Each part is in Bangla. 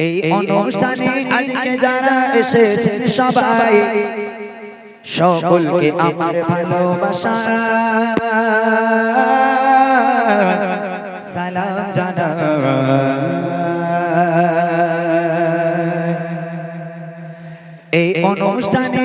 এই অনুষ্ঠানে আজকে যারা সবাই সকলকে আমার ভালোবাসা সালাম জানা এই অনুষ্ঠানে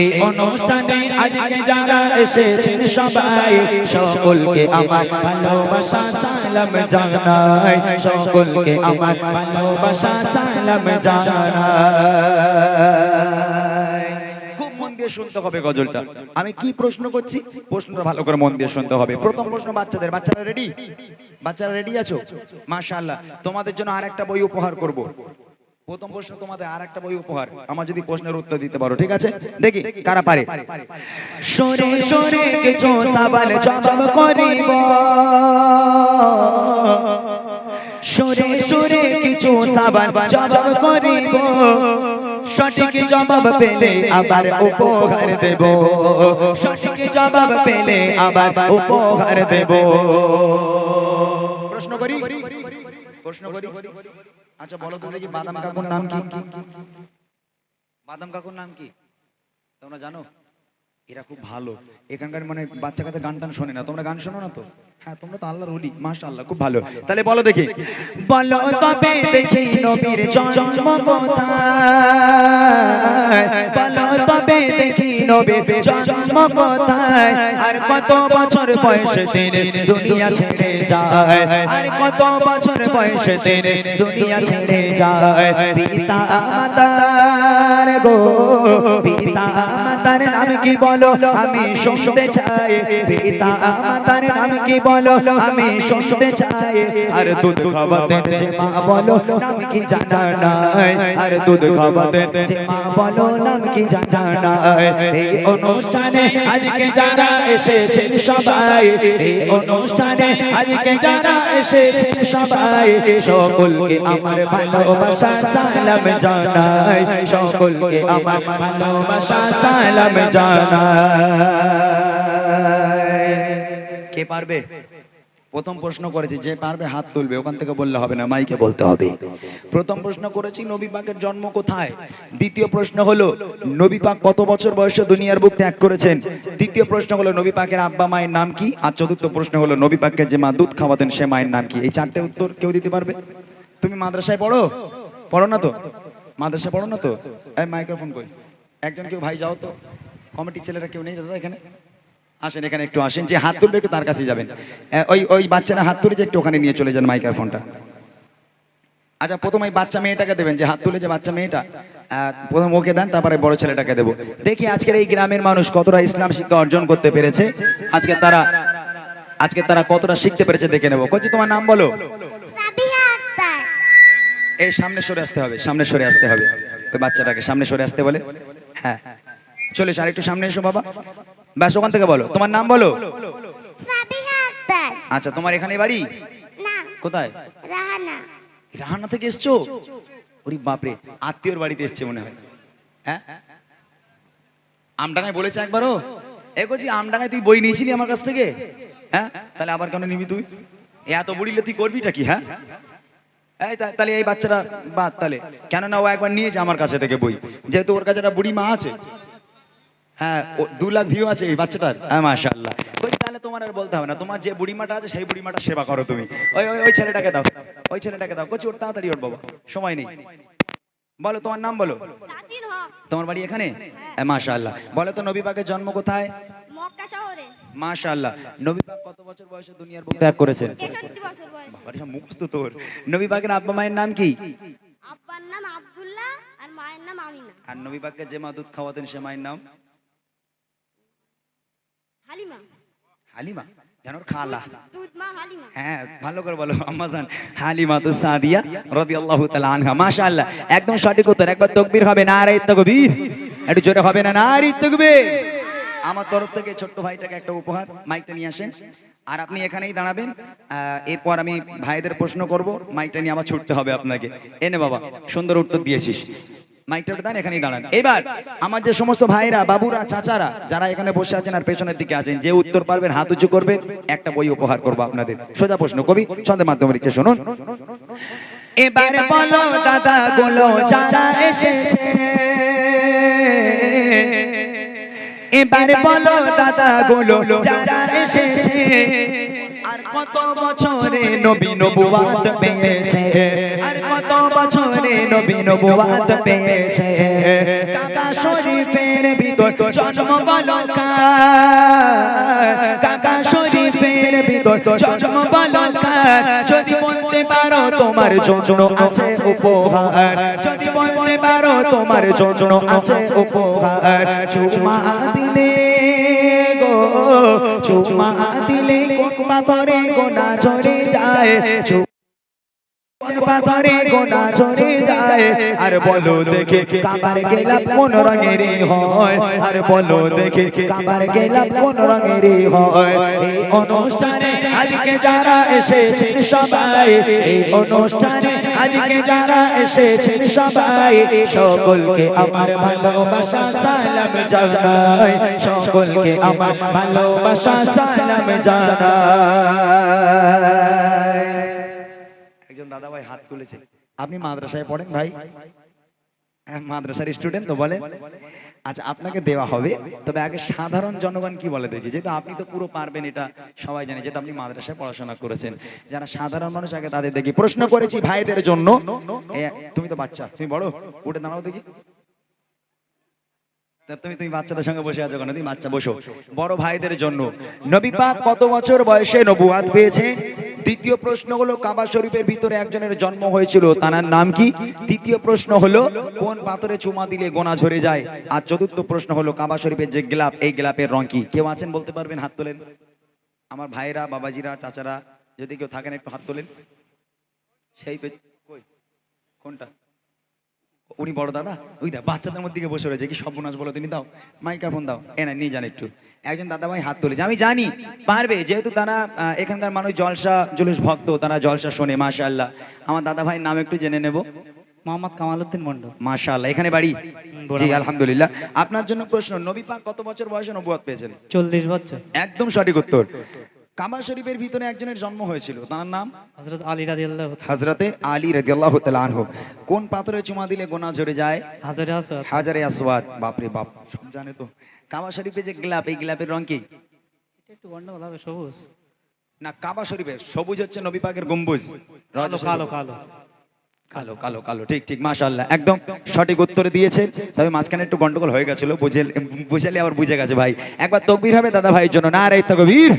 এই অনুষ্ঠানে আজকে যারা এসেছেন সবাই, সকলকে আমার ভালোবাসা সালাম জানাই। সকলকে আমার ভালোবাসা সালাম জানাই। মন দিয়ে শুনতে হবে আমি কি প্রশ্ন করছি? প্রশ্নটা ভালো করে মন দিয়ে শুনতে হবে। প্রথম প্রশ্ন, বাচ্চাদের। বাচ্চারা রেডি বাচ্চারা রেডি আছো? মাশাআল্লাহ। তোমাদের জন্য আরেকটা বই উপহার করব। প্রথম প্রশ্ন তোমাদের আর একটা বই উপহার। আমার যদি প্রশ্নের উত্তর দিতে পারো, ঠিক আছে? দেখি, কারা পারে? সঠিক জবাব পেলে আবার উপহার দেব। সঠিক জবাব পেলে আবার উপহার দেব। প্রশ্ন করি? প্রশ্ন করি? আচ্ছা বলো তো দেখি বাদাম কাকুর নাম কি? বাদাম কাকুর নাম কি? তোমরা জানো? এরা খুব ভালো। এখানকার মানে বাচ্চা কাছে গান টান শোনে না। তোমরা গান শোনো না তো? হ্যাঁ তোমরা তো মাশাআল্লাহ, খুব ভালো। তাহলে বলো দেখি। বলো তবে দেখি নবীর জন্ম কোথায়। বলো তবে দেখি নবীর জন্ম কোথায়। আর কত বছর বয়সে তিনি দুনিয়া ছেড়ে যায়। আর কত বছর বয়সে তিনি দুনিয়া ছেড়ে যায়। পিতা, মাতার গো পিতা মাতার নাম কি বলো? আমি শুনতে চাই। পিতা মাতার নাম কি বলো? আমি শুনতে চাই। আর দুধ খাওয়াতেন যে মা বলো, নাম কি জানা নাই? আর দুধ খাওয়াতেন যে মা বলো, নাম কি জানা নাই? এই অনুষ্ঠানে আজকে যারা এসেছেন সবাই, এই অনুষ্ঠানে আজকে যারা এসেছেন সবাই, সকলকে আমার ভালোবাসা, সালাম জানাই। সকলকে আমার ভালোবাসা, সালাম জানাই। কে পারবে? প্রথম প্রশ্ন করেছি, যে পারবে হাত তুলবে, ওখান থেকে বললে হবে না, মাইকে বলতে হবে। প্রথম প্রশ্ন করেছি, নবী পাকের জন্ম কোথায়? দ্বিতীয় প্রশ্ন হলো, নবী পাক কত বছর বয়সে দুনিয়ার বুক ত্যাগ করেছেন? তৃতীয় প্রশ্ন হলো, নবী পাকের আব্বা মায়ের নাম কি? আর চতুর্থ প্রশ্ন হলো, নবী পাককে যে মা দুধ খাওয়াতেন, সে মায়ের নাম কি? এই চারটে উত্তর কেউ দিতে পারবে? তুমি মাদ্রাসায় পড়ো? পড়ো না তো? মাদ্রাসায় পড়ো না তো? মাইক্রোফোন কই? একজন কেউ, ভাই, যাও তো। কমিটির ছেলেরা কেউ নেই দাদা এখানে? আসেন এখানে একটু আসেন, যে হাত তুলবে একটু তার কাছে যাবেন। ওই ওই বাচ্চারা হাত তুলে যে একটু ওখানে নিয়ে চলে যান মাইক্রোফোনটা আচ্ছা প্রথম এই বাচ্চা মেয়েটাকে দেবেন, যে হাত তুলে যে বাচ্চা মেয়েটা। প্রথম ওকে দেন, তারপরে বড় ছেলেটাকে দেবো। দেখি আজকের এই গ্রামের মানুষ কতটা ইসলাম শিক্ষা অর্জন করতে পেরেছে। আজকে তারা আজকে তারা কতটা শিখতে পেরেছে, দেখে নেব। কচি, তোমার নাম বলো। এই সামনে সরে আসতে হবে সামনে সরে আসতে হবে। ওই বাচ্চাটাকে সামনে সরে আসতে বলে। হ্যাঁ। চলে এসো, আর একটু সামনে এসো বাবা। ব্যাস ওখান থেকে বলো। তোমার নাম বলো? আচ্ছা তোমার এখানে বাড়ি? কোথায়? রাহানা। রাহানা থেকে এসছো? ওরে বাপরে আত্মীয়র বাড়িতে এসছে মনে হয়। হ্যাঁ? আমডাঙ্গায় বলেছে একবারও এ করছি আমডাঙ্গায় তুই বই নিয়েছিলি আমার কাছ থেকে? হ্যাঁ? তাহলে আবার কেন নিবি তুই? এত বুড়িলে তুই করবিটা কি হ্যাঁ? এই তাহলে এই বাচ্চাটা বাদ তাহলে। কেননা ও একবার নিয়েছে আমার কাছে থেকে বই। যেহেতু ওর কাছে একটা বুড়ি মা আছে। হ্যাঁ ও দু লাখ ভিউ আছে এই বাচ্চাটার। হ্যাঁ মাশাআল্লাহ। ওই তাহলে তোমার আর বলতে হবে না। তোমার যে বুড়িমাটা আছে সেই বুড়িমাটা সেবা করো তুমি। ওই ওই ওই ছেলেটাকে দাও। ওই ছেলেটাকে দাও। কচি ওর তাড়াতাড়ি ওর বাবা। সময় নেই। বলো তোমার নাম বলো? তোমার বাড়ি এখানে? হ্যাঁ মাশাআল্লাহ। বলো তো নবী পাকের জন্ম কোথায়? মক্কা শহরে। মাশাআল্লাহ। নবী পাক কত বছর বয়সে দুনিয়ার বুক ত্যাগ করেছেন? 63 বছর বয়স। বাবারে মুখস্থ তোর। নবী পাকের আব্বা মায়ের নাম কি? আব্বার নাম আব্দুল্লাহ আর মায়ের নাম আমিনা। আর নবী পাককে যে মা দুধ খাওয়াতেন সে মায়ের নাম? হালিমা। হালিমা? যেন খালা। দুধ মা হালিমা। হ্যাঁ ভালো করে বলো আম্মাজান হালিমা তো সাদিয়া রাদিয়াল্লাহু তাআলা আনহা। মাশাআল্লাহ একদম সঠিক উত্তর। একবার তাকবীর হবে না রে তাকবীর। একটু জোরে হবে না না রে তাকবীর। আমার তরফ থেকে ছোট্ট ভাইটাকে একটা উপহার, মাইকটা নিয়ে আসেন। আর আপনি এখানেই দাঁড়াবেন। এরপর আমি ভাইদের প্রশ্ন করব, মাইকটা নিয়ে আমার ছুটতে হবে আপনাকে। এনে বাবা, সুন্দর উত্তর দিয়েছিস। মাইকটা দাঁড়ান, এখানেই দাঁড়ান। এবার, আমার যে সমস্ত ভাইরা, বাবুরা, চাচারা, যারা এখানে বসে আছেন আর পেছনের দিকে আছেন, যে উত্তর পারবেন, হাত উঁচু করবেন, একটা বই উপহার করব আপনাদের। সোজা প্রশ্ন, কবি, ছন্দের মাধ্যমে লিখছে, শুনুন। এবার বলো, দাদা, গুলো যারা এসেছে। এবার বলো দাদা গুলো যারা এসেছে কত বছরে নবী নবুয়াত পেয়েছে? আর কত বছরে নবী নবুয়াত পেয়েছে? কাকা শরীফের ভিতর জন্ম বলো কাকা শরীফের ভিতর জন্ম বলো যদি বলতে পারো তোমার জন্য আছে উপহার। যদি বলতে পারো তোমার জন্য আছে উপহার। চুমা দিলে চুমা দিলে কোন পাথরে গোনা ঝরে যায়। পাথরে গোনা ঝরে যায়। আর বলো দেখে কাবার গেলাম কোন রঙের হয়। আর আজকে যারা এসেছেন সবাই, সকলকে আমার ভালোবাসা সালাম জানাই। সকলকে আমার ভালোবাসা সালাম জানাই। ভাই হাত তুলেছে। আপনি মাদ্রাসায় পড়েন ভাই? হ্যাঁ, মাদ্রাসার স্টুডেন্ট তো বলেন আচ্ছা আপনাকে দেওয়া হবে। তবে আগে সাধারণ জনগণ কি বলে দেখি? যেহেতু আপনি তো পুরো পারবেন এটা সবাই জানে যেহেতু আপনি মাদ্রাসায় পড়াশোনা করেছেন। যারা সাধারণ মানুষ আগে তাদের দেখি। প্রশ্ন করেছি ভাইদের জন্য। তুমি তো বাচ্চা তুমি বড়? উঠে দাঁড়াও দেখি। তুমি তুমি বাচ্চাদের সঙ্গে বসে আছো কেন? তুমি বাচ্চা বসো। বড় ভাইদের জন্য। নবী পাক কত বছর বয়সে নবুয়াত পেয়েছে? দ্বিতীয় প্রশ্ন হলো কাবা শরীফের ভিতরে একজনের জন্ম হয়েছিল তার নাম কি? তৃতীয় প্রশ্ন হলো কোন পাথরে চুমা দিলে গোনা ঝরে যায়? আর চতুর্থ প্রশ্ন হলো কাবা শরীফের যে গ্লাপ, এই গ্লাপের রং কি? কেউ আছেন বলতে পারবেন? হাত তোলেন। আমার ভাইরা বাবাজিরা, চাচারা, যদি কেউ থাকেন একটু হাত তোলেন। সেই কোনটা? উনি বড় দাদা? ওই দা বাচ্চাদের মধ্যে দিকে বসে রয়েছে। কি সর্বনাশ বলো তুমি দাও। মাইক্রোফোন দাও। এ না নিয়ে যান একটু। একজন দাদা ভাই হাত তুলেছে। আমি জানি পারবে। যেহেতু তারা এখানকার মানুষ জলসা জুলুস ভক্ত তারা জলসা শোনে মাশাআল্লাহ। আমার দাদা ভাইয়ের নাম একটু জেনে নেব। মোহাম্মদ কামাল উদ্দিন মন্ডল মাশাআল্লাহ। এখানে বাড়ি? জি আলহামদুলিল্লাহ। আপনার জন্য প্রশ্ন নবী পাক কত বছর বয়সে নবুয়ত পেয়েছেন? চল্লিশ বছর। একদম সঠিক উত্তর। কাবা শরীফের ভিতরে একজনের জন্ম হয়েছিল তার নাম? হজরত আলী রাজি আল্লাহ হজরতে আলী রাদিয়াল্লাহু তাআলা আনহু। কোন পাথরে চুমা দিলে গোনা ঝরে যায়? হাজারে আসওয়াদ। হাজারে আসওয়াদ বাপরে বাপ সব জানে তো। কাবা শরীফে যে গ্লাপ এই গ্লাপের রং কি? এটা একটু গন্ডগোল হবে সবুজ। না কাবা শরীফের সবুজ হচ্ছে নবী পাকের গম্বুজ। কালো কালো কালো। কালো কালো কালো ঠিক ঠিক মাশাআল্লাহ একদম সঠিক উত্তর দিয়েছে। তবে মাঝখানে একটু গন্ডগোল হয়ে গেছিল বুঝে বুঝালে আবার বুঝে গেছে ভাই। একবার তকবীর হবে দাদা ভাইয়ের জন্য না রে তকবীর?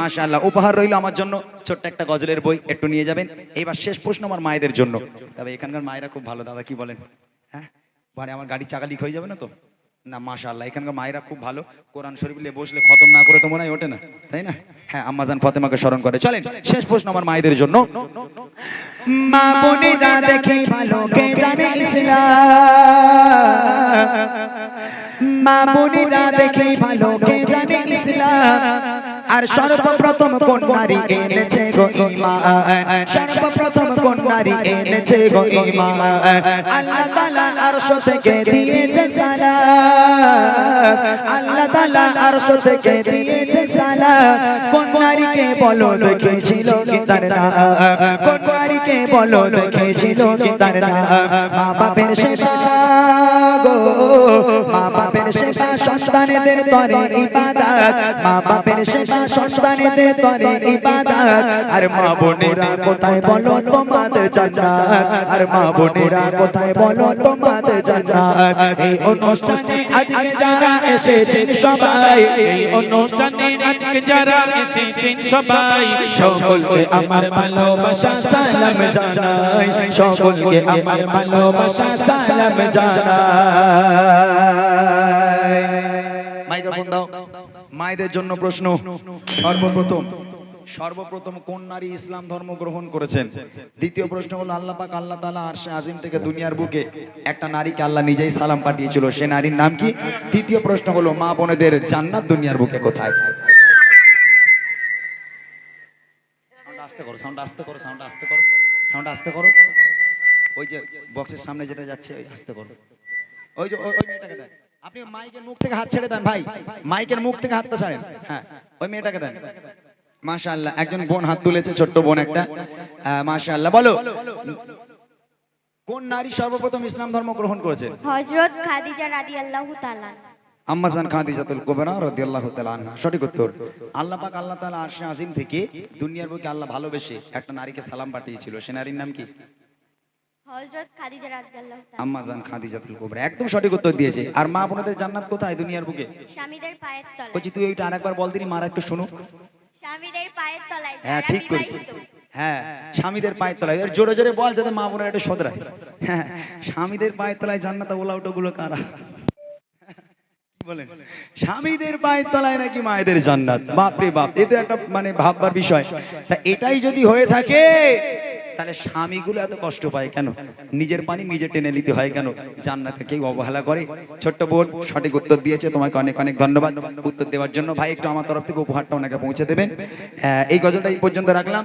মাশাআল্লাহ, উপহার রইল আমার জন্য। ছোট্ট একটা গজলের বই, একটু নিয়ে যাবেন। এইবার শেষ প্রশ্ন আমার মায়েদের জন্য। তবে এখানকার মায়েরা খুব ভালো, দাদা কি বলেন? হ্যাঁ? মানে আমার গাড়ি চাকা লিক হয়ে যাবে না তো? না, মাশাআল্লাহ, এখানকার মায়েরা খুব ভালো। কোরআন শরীফ নিয়ে বসলে খতম না করে তো মনে হয় ওঠে না, তাই না? হ্যাঁ আম্মাজান ফতেমাকে স্মরণ করে। চলেন, শেষ প্রশ্ন আমার মায়েদের জন্য। মা বোনেরা দেখে ভালো, কে জানে ইসলাম? মা বোনেরা দেখে ভালো, কে জানে ইসলাম? আর সর্বপ্রথম কোন নারী এনেছে গো ঈমান সর্বপ্রথম কোন নারী এনেছে গো ঈমান আল্লাহ তাআলা আরশ থেকে দিয়েছে সালাম। আল্লাহ তাআলা আরশ থেকে দিয়েছে সালাম। কোন নারীকে বলো দেখেছিল কি তার নাম? কোন নারীকে বলো, দেখেছিল তার মা বাপের গো। মা বাপের সন্তানেদের তরে ইবাদত। মা বাপের সন্তানেদের তরে ইবাদত। আর মা বোনেরা কোথায় বলো তোমাদের জান্নাত? আর মা বোনেরা কোথায় বলো তোমাদের জান্নাত? এই অনুষ্ঠানে আজকে যারা এসেছেন সবাই, এই অনুষ্ঠানে আজকে যারা এসেছেন সবাই, সকলকে আমার ভালোবাসা, সালাম। জানাই, সকলকে আমার ভালোবাসা সালাম জানাই। মাইক্রোফোন দাও। মায়েদের জন্য প্রশ্ন। সর্বপ্রথম সর্বপ্রথম কোন নারী ইসলাম ধর্ম গ্রহণ করেছেন? দ্বিতীয় প্রশ্ন হলো, আল্লাহ পাক আল্লাহ তাআলা আরশে আজিম থেকে দুনিয়ার বুকে একটা নারীকে আল্লাহ নিজেই সালাম পাঠিয়েছিল, সে নারীর নাম কি? তৃতীয় প্রশ্ন হলো, মা বোনেদের জান্নাত দুনিয়ার বুকে কোথায়? সাউন্ড আস্তে করো সাউন্ড আস্তে করো সাউন্ড আস্তে করো। সাউন্ড আস্তে করো। ওই যে বক্সের সামনে যেটা যাচ্ছে আস্তে করো। ওই যে, ওই মেয়েটাকে দেন। আপনি মাইকের মুখ থেকে হাত ছেড়ে দেন ভাই। মাইকের মুখ থেকে হাতটা ছাড়েন হ্যাঁ ওই মেয়েটাকে দেন। মাশাআল্লাহ, একজন বোন হাত তুলেছে, ছোট্ট বোন একটা। মাশাআল্লাহ, বলো। কোন নারী সর্বপ্রথম ইসলাম ধর্ম গ্রহণ করেছে? হজরত খাদিজা রাদি আল্লাহ তালা আম্মাজান খাদিজাতুল কুবরা রাদিয়াল্লাহু তাআলা আনহা। সঠিক উত্তর। আল্লাহ পাক আল্লাহ তাআলা আরশে আজিম থেকে দুনিয়ার বুকে আল্লাহ ভালোবেসে একটা নারীকে সালাম পাঠিয়েছিল। সে নারীর নাম কি? হজরত খাদিজা রাদি আল্লাহ আম্মাজান খাদিজাতুল কুবরা। একদম সঠিক উত্তর দিয়েছে। আর মা বোনদের জান্নাত কোথায় দুনিয়ার বুকে? স্বামীদের পায়ের তলায়। বলছি তুই ওইটা আরেকবার বল দিনি মারা একটু শুনুক। স্বামীদের পায়ের তলায় হ্যাঁ ঠিক করি হ্যাঁ স্বামীদের পায়ের তলায়। এর জোরে জোরে বল যাতে মা বোনের একটু সদরায় হ্যাঁ স্বামীদের পায়ের তলায় জান্নাত ওলা গুলো কারা? স্বামীদের পায়ের তলায় নাকি মায়েদের জান্নাত? বাপ রে বাপ এটা একটা মানে ভাববার বিষয়। তা এটাই যদি হয়ে থাকে, তাহলে স্বামীগুলো এত কষ্ট পায় কেন? নিজের পানি নিজে টেনে নিতে হয় কেন? জান্নাতে কেউ অবহেলা করে? ছোট্ট বোন সঠিক উত্তর দিয়েছে, তোমাকে অনেক অনেক ধন্যবাদ। উত্তর দেওয়ার জন্য ভাই, একটু আমার তরফ থেকে উপহারটা ওনাকে পৌঁছে দেবেন। এই গজলটা এই পর্যন্ত রাখলাম।